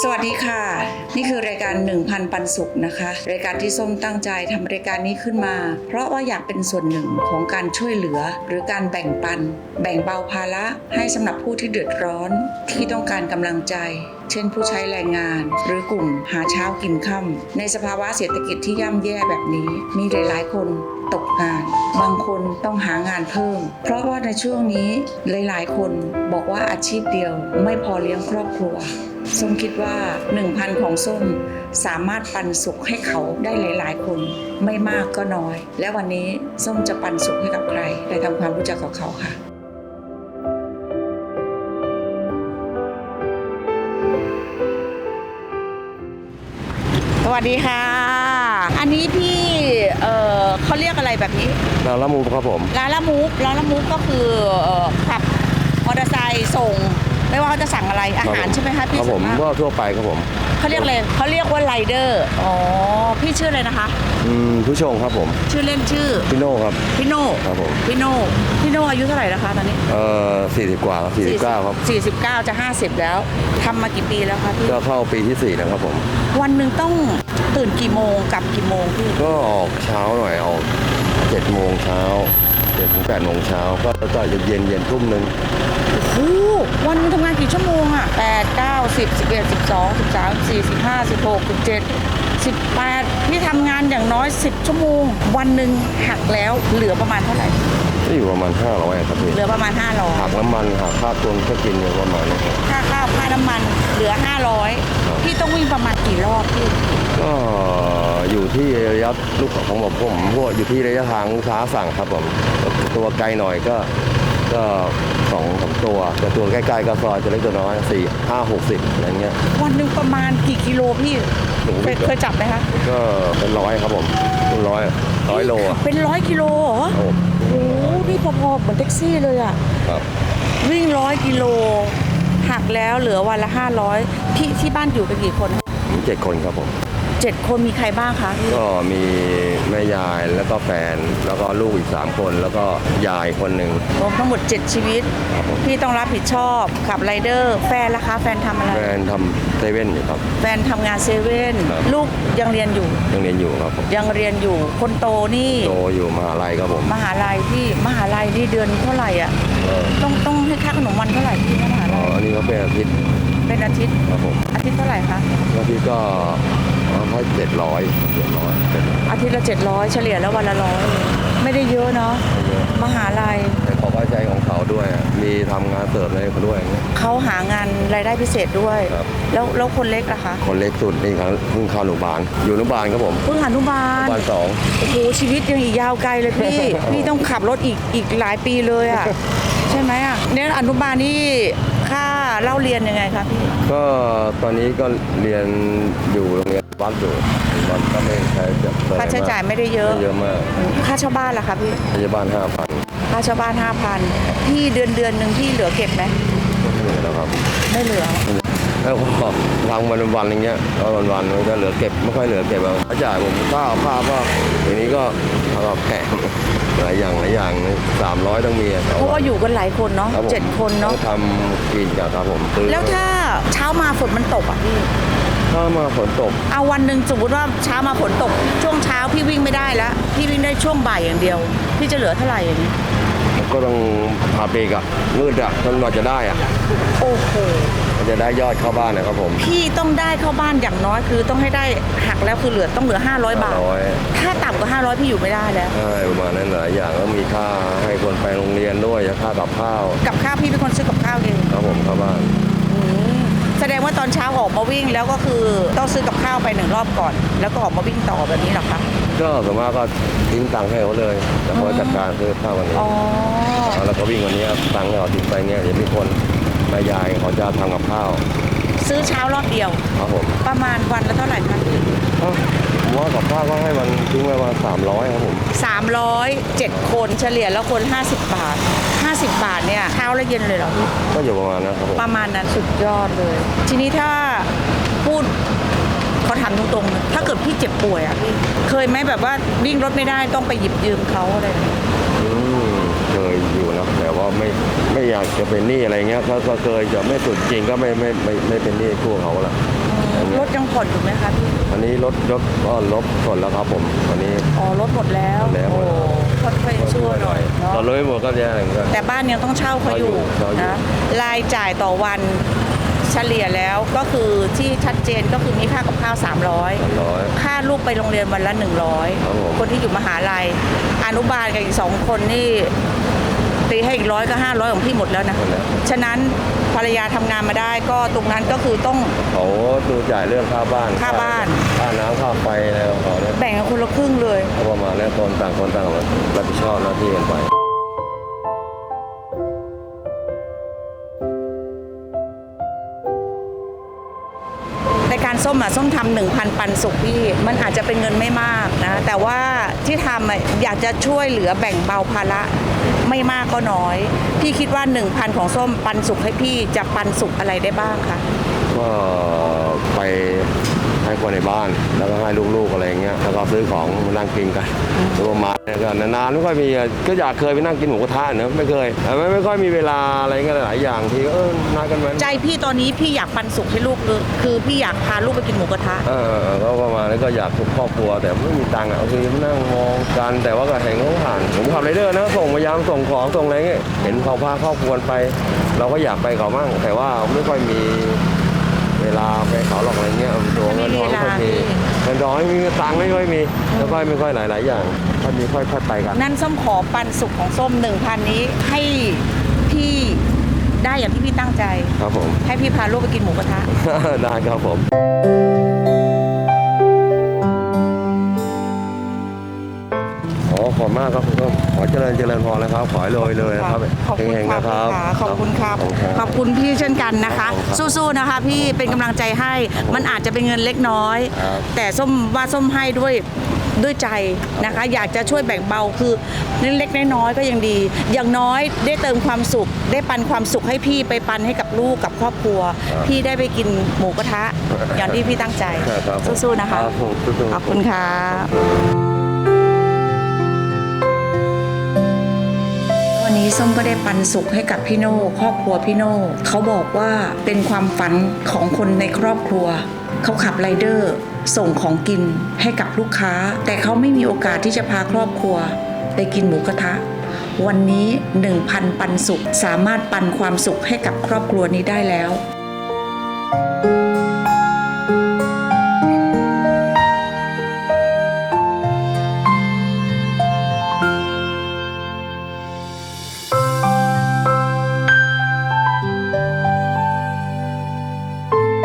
สวัสดีค่ะ นี่คือรายการ 1000 ปันสุขนะคะ รายการที่ส้มตั้งใจทำรายการนี้ขึ้นมา เพราะว่าอยากเป็นส่วนหนึ่งของการช่วยเหลือ หรือการแบ่งปัน แบ่งเบาภาระให้สำหรับผู้ที่เดือดร้อน ที่ต้องการกำลังใจ เช่นผู้ใช้แรงงาน หรือกลุ่มหาเช้ากินค่ำในสภาวะเศรษฐกิจที่ย่ำแย่แบบนี้ มีหลาย ๆ คนตกงาน บางคนต้องหางานเพิ่ม เพราะว่าในช่วงนี้หลาย ๆ คนบอกว่าอาชีพเดียวไม่พอเลี้ยงครอบครัวส้มคิดว่า 1,000 ของส้มสามารถปันสุขให้เขาได้หลาย ๆ คน ไม่มากก็น้อย และวันนี้ส้มจะปันสุขให้กับใครได้ทำความรู้จักกับเขาค่ะ วัสดีค่ะ อันนี้พี่เออเขาเรียกอะไรแบบนี้นางละมูครับผมร้านละมูฟร้านละมูฟก็คือเอ่อขับมอเตอร์ไซค์ส่ง ไม่ว่าเขาจะสั่งอะไรอาหารใช่ไหมคะคพี่รับผมส่วนก็มากทั่วไปครับผมเขาเรียกอะไรเขาเรียกว่าไรเดอร์อ๋อพี่ชื่ออะไรนะคะ อืมผู้ชงครับผมชื่อเล่นชื่อพี่โน่ครับ พี่โน่ครับผม พี่โน่พี่โน่อายุเท่าไหร่แล้วคะตอนนี้เอ่อ40กว่าครับ49ครับ49จะ50แล้วทำมากี่ปีแล้วคะพี่ก็เข้าปีที่4นะครับผม วันหนึ่งต้องตื่นกี่โมงกลับกี่โมงพี่ก็ออกเช้าหน่อยออก7โมงเช้า 7ถึง8โมงเช้าก็ก็จะเย็นเย็นทุ่มหนึ่งโอ้โหวันหนึงทำงานกี่ชั่วโมงอะ8 9 10 11 12 13 14 15 16 17 18พี่ทำงานอย่างน้อย10ชั่วโมง วันหนึ่งหักแล้วเหลือประมาณเท่าไหร่ก็อยู่ประมาณ500ครับพี่เหลือประมาณหัก500น้ำมันหักค่าตุนก็กินอยู่ประมาณนี้ครับค่าข้าวค่าน้ำมันเหลือครับ500 พี่ต้องวิ่งประมาณกี่รอบพี่ก็อยู่ที่ระยะลูกของผมผมพวกอยู่ที่ระยะทางลูกค้าสั่งครับผมตัวไกลหน่อยก็ก็สองสามตัวแต่ตัวใกล้ๆก็ซอยจะเล็กตัวน้อยสี่ห้าหกสิบอะไรเงี้ยวันหนึ่งประมาณกี่กิโลพี่โอ้โหเคยเคยจับไหมคะก็เป็นร้อยครับผมเป็นร้อยร้อยโลอะเป็นร้อยกิโลเหรอครับผมโอ้โหพี่พอๆเหมือนแท็กซี่เลยอะครับวิ่งร้อยกิโล หักแล้วเหลือวันละ 500พี่ที่บ้านอยู่กันกี่คนคะมีเจ็ดคนครับผมเจ็ดคนมีใครบ้างคะพี่ก็มีแม่ยายแล้วก็แฟนแล้วก็ลูกอีกสามคนแล้วก็ยายคนหนึ่งรวมทั้งหมด 7 ชีวิตครับผมพี่ต้องรับผิดชอบขับไรเดอร์ แฟนล่ะคะ แฟนทำอะไร แฟนทำ เซเว่นอยู่ครับ แฟนทำงานเซเว่นครับ ลูกยังเรียนอยู่ ยังเรียนอยู่ครับผมยังเรียนอยู่คนโตนี่โตอยู่มหาลัยครับผมมหาลัยพี่มหาลัยนี่เดือนเท่าไหร่อะเออต้องต้องให้ค่าขนมวันเท่าไหร่พี่มหาอ๋อลัยอันนี้ก็เป็นอาทิตย์เป็นอาทิตย์ครับผมอาทิตย์เท่าไหร่คะอาทิตย์ก็ ให้เจ็ดร้อยเจ็ดร้อยอาทิตย์ละ700เฉลี่ยแล้ววันละร้อยไม่ได้เยอะเนาะมหาลัยแต่เขาก็ใช้ของเขาด้วย มีทำงานเสริมอะไรเขาด้วยอย่างเงี้ยเขาหางานรายได้พิเศษด้วยครับแล้วแล้วคนเล็กอะคะ คนเล็กสุดนี่ครับเพิ่งเข้าโรงพยาบาลอยู่โรงพยาบาลครับผมเพิ่งอนุบาลโรงพยาบาลสองโอ้โหชีวิตยังอีกยาวไกลเลยพี่พี่ต้องขับรถอีกอีกหลายปีเลยอะใช่ไหมอะเนี่ยอนุบาลนี่ค่า เล่าเรียนยังไงคะพี่ ก็ตอนนี้ก็เรียนอยู่โรงเรียนวัดอยู่วัดก็ไม่ใช้จะค่าใช้จ่ายไม่ได้เยอะไม่เยอะมากค่าเช่าบ้านล่ะคะพี่พยาบาลห้าพันค่าเช่าบ้านห้าพันพี่เดือนเดือนหนึ่งพี่เหลือเก็บไหมเหลือแล้วครับไม่เหลือแล้วก็ทำวันวันๆอย่างเงี้ยก็วันวันๆมันก็เหลือเก็บไม่ค่อยเหลือเก็บเอาค่าใช้จ่ายผมข้าวผ้าก็ทีนี้ก็เอาแบบแพง หลายอย่างหลายอย่างสามร้อยต้องมีอะต่อเพราะวัว่าอยู่กันหลายคนเนาะรับผมเจ็ดคนเนาะต้องทำกินกันครับผมซื้อแล้วถ้าเช้ามาฝนมันตกอะพี่ถ้ามาฝนตกเอาวันหนึ่งสมมติว่าเช้ามาฝนตก ช่วงเช้าพี่วิ่งไม่ได้แล้วพี่วิ่งได้ช่วงบ่ายอย่างเดียว พี่จะเหลือเท่าไหร่อย่างนี้ก็ต้องพาเบรกอะมืดอะจนกว่าจะได้อะโอ้โห มันจะได้ยอดเข้าบ้านนะครับผม พี่ต้องได้เข้าบ้านอย่างน้อยคือต้องให้ได้หักแล้วคือเหลือต้องเหลือ 500 บาทร้อยถ้าต่ำกว่า 500 พี่อยู่ไม่ได้แล้ว ใช่ประมาณนั้นหลายอย่างแล้วมีค่าให้คนไปโรงเรียนด้วยค่ากับข้าว กับข้าวพี่เป็นคนซื้อกับข้าวเองครับผมเข้าบ้านอืมแสดงว่าตอนเช้าออกมาวิ่งแล้วก็คือต้องซื้อกับข้าวไปหนึ่งรอบก่อน แล้วก็ออกมาวิ่งต่อแบบนี้เหรอคะ ก็ส่วนมากก็ทิ้งตังค์ให้เขาเลยแล้วเขาจัดการซื้อข้าววันนี้อ๋อแล้วก็วิ่งวันนี้ตังค์ให้เขาทิ้งไปเงี้ยเดี๋ยวมีคน แม่ยายเขาจะทำกับข้าวซื้อเช้ารอบเดียว ครับผมประมาณวันละเท่าไหร่คะพี่เอ้าผมว่ากับข้าวก็ให้มันทิ้งไว้ประมาณสามร้อยครับผม300 7คนเฉลี่ยแล้วคน 50 บาท 50 บาทเนี่ยเช้าและเย็นเลยเหรอพี่ก็อยู่ประมาณนั้นครับผมประมาณนั้นสุดยอดเลย ทีนี้ถ้าพูดเขาถามตรงๆนะถ้าเกิดพี่เจ็บป่วยอะพี่เคยไหมแบบว่าวิ่งรถไม่ได้ต้องไปหยิบยืมเขาอะไรแบบนี้อืมเคยอยู่นะแต่ว่า ว่าไม่ไม่อยากจะเป็นหนี้อะไรเงี้ยก็ก็เคยจะไม่สุดจริงก็ไม่ไม่ไม่ไม่เป็นหนี้พวกเขาละรถยังผ่อนอยู่ไหมคะพี่อันนี้รถรถก็ลบส่วนแล้วครับผมวันนี้อ๋อรถหมดแล้วหมดแล้วโอ้ค่อยๆชั่วหน่อยเนาะตอนเลยหมดก็แย่เหมือนกันแต่บ้านยังต้องเช่าเขาอยู่เช่าอยู่นะรายจ่ายต่อวันเฉลี่ยแล้วก็คือที่ชัดเจนก็คือมีค่ากับข้าว 300สามร้อยค่าลูกไปโรงเรียนวันละครับผม100 คนที่อยู่มหาลัย อนุบาลกับอีกสองคนนี่ ตีให้อีกร้อยก็ห้าร้อยของพี่หมดแล้วนะหมดแล้วฉะนั้นภรรยาทำงานมาได้ก็ตรงนั้นก็คือต้องเขาดูจ่ายเรื่องค่าบ้านค่าบ้านค่าน้ำค่าไฟอะไรของเขาเนี่ยแบ่งกันคนละครึ่งเลยก็ประมาณนี้คนต่างคนต่างรับผิดชอบหน้าที่กันไปในการส้มอะส้มทำหนึ่งพันปันสุกพี่ มันอาจจะเป็นเงินไม่มากนะ แต่ว่าที่ทำอะอยากจะช่วยเหลือแบ่งเบาภาระ ไม่มากก็น้อย พี่คิดว่า 1,000 ของส้มปันสุกให้พี่จะปันสุกอะไรได้บ้างคะก็ไปให้คนในบ้านแล้วก็ให้ลูกๆอะไรอย่างเงี้ยแล้วก็ซื้อของมานั่งกินกันหรือประมา ก็นานๆไม่ค่อยมีอะก็อยากเคยไปนั่งกินหมูกระทะเนอะไม่เคยแต่ไม่ไม่ค่อยมีเวลาอะไรเงี้ยหลายอย่างทีก็เออนัดกันไว้ใจพี่ตอนนี้พี่อยากปันสุกให้ลูกเลยคือพี่อยากพาลูกไปกินหมูกระทะเออเออก็ประมาณนี้ก็อยากทุกครอบครัว แต่ไม่มีตังค์อะบางทีมานั่งมองกันแต่ว่าก็เห็นเขาผ่านผมขับไรเดอร์นะส่งพยายามส่งของส่งอะไรเงี้ยเห็นเขาพาครอบครัวไป เราก็อยากไปเขามั่งแต่ว่าไม่ค่อยมีเวลาไปเขาหรอกอะไรเงี้ยตัวเงินทองไม่ค่อยมีเงิ นทองไม่มีตังค์ไม่ค่อยมีแล้วก็ไม่ค่อยหลาย ๆ อย่างถ้ามีค่อยๆไปกันนั่นส้มขอปันสุกของส้มหนึ่งพันนี้ให้พี่ได้อย่างที่พี่ตั้งใจ ครับผม ให้พี่พาลูกไปกินหมูกระทะ ได้ครับผม ขอขอบมากครับคุณผู้ชมขอเจริญเจริญพรนะครับ ขอให้รวยเลยนะครับขอบคุณเฮงๆค่ะนะครับ ขอบคุณครับ ขอบคุณขคอรับบคุณพี่เช่นกันนะคะขอบคุณครับสู้ๆนะคะพี่เป็นกำลังใจให้ มันอาจจะเป็นเงินเล็กน้อย ครับแต่ส้มว่าส้มให้ด้วยด้วยใจนะคะ อยากจะช่วยแบ่งเบาคือเล็กๆน้อยๆก็ยังดี อย่างน้อยได้เติมความสุข ได้ปันความสุขให้พี่ไปปันให้กับลูกกับครอบครัว พี่ได้ไปกินหมูกระทะ อย่างที่พี่ตั้งใจครับผมสู้ๆนะคะรับผมสู้ๆ ขอบคุณค่ะ วันนี้ส้มก็ได้ปันสุขให้กับพี่โน่ครอบครัวพี่โน่เขาบอกว่าเป็นความฝันของคนในครอบครัวเขาขับไรเดอร์ส่งของกินให้กับลูกค้า แต่เขาไม่มีโอกาสที่จะพาครอบครัว ไปกินหมูกระทะ วันนี้ 1,000 ปันสุข สามารถปันความสุขให้กับครอบครัวนี้ได้แล้ว